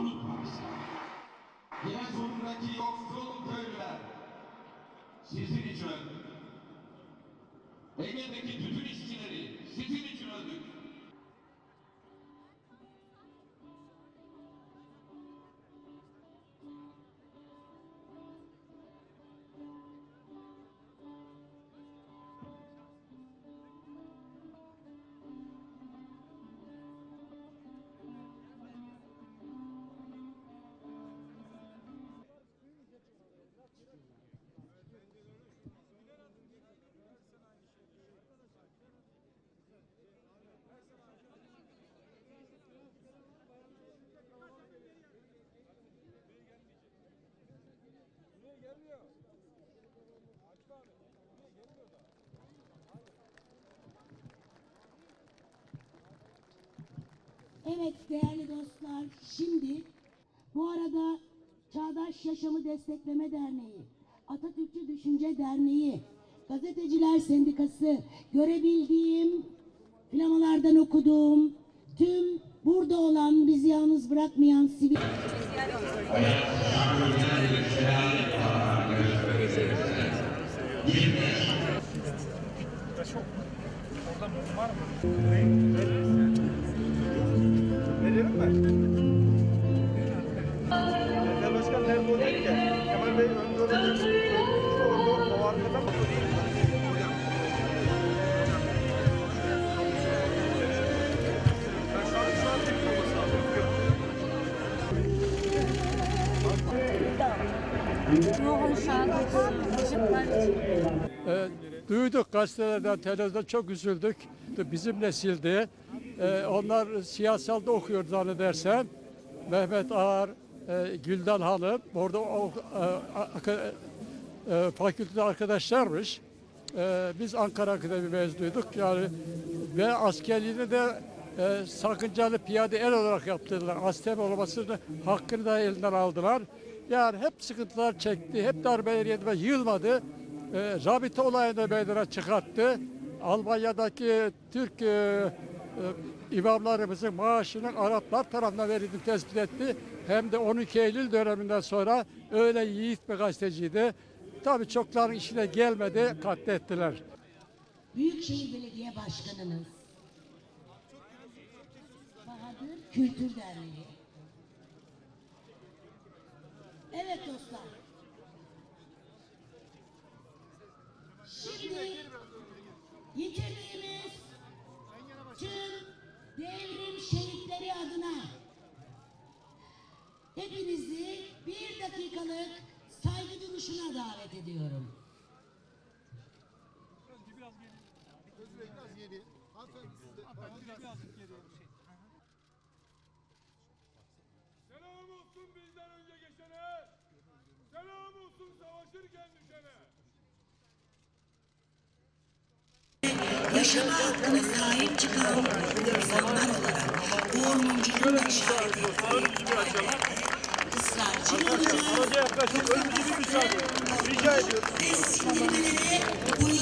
unutmayız. Yine sonundaki yoksul köylüler sizin için öldük. Ege'deki bütün işçileri sizin için öldük. Evet değerli dostlar, şimdi bu arada Çağdaş Yaşamı Destekleme Derneği, Atatürkçü Düşünce Derneği, Gazeteciler Sendikası, görebildiğim, flamalardan okuduğum, tüm burada olan, bizi yalnız bırakmayan sivil... Verelim mi? Genel Başkan nerede o değil ki? Kemal Bey önde olacak. İşte orada? Ben. E, duyduk gazetelerden, televizyonda çok üzüldük. Bizim nesildi. E, onlar siyasalda okuyor zannedersem. Mehmet Ağar, e, Gülden Hanım, orada o, e, e, fakültede arkadaşlarmış. E, biz Ankara Akademi mezunuyduk. Yani ve askerliğini de e, sakıncalı piyade el olarak yaptırdılar. Astem olmasını hakkını da elinden aldılar. Yani hep sıkıntılar çekti, hep darbeler yedi ve yılmadı. E, rabita olayını meydana çıkarttı. Almanya'daki Türk e, e, imamlarımızın maaşının Araplar tarafından verildiğini tespit etti. Hem de 12 Eylül döneminden sonra öyle yiğit bir gazeteciydi. Tabii çokların işine gelmedi, katlettiler. Büyükşehir Belediye Başkanınız Bahadır Kültür Derneği. Evet dostlar. Şimdi yitirdiğimiz tüm devrim şehitleri adına hepinizi bir dakikalık saygı duruşuna davet ediyorum. Selam Olsun savaşırken düşene. yaşam hakkına sahip çıkan insanlar olarak Uğur Mumcu'nun işaret ettiği ısrarcı müsaade. Rica ediyorum. uyum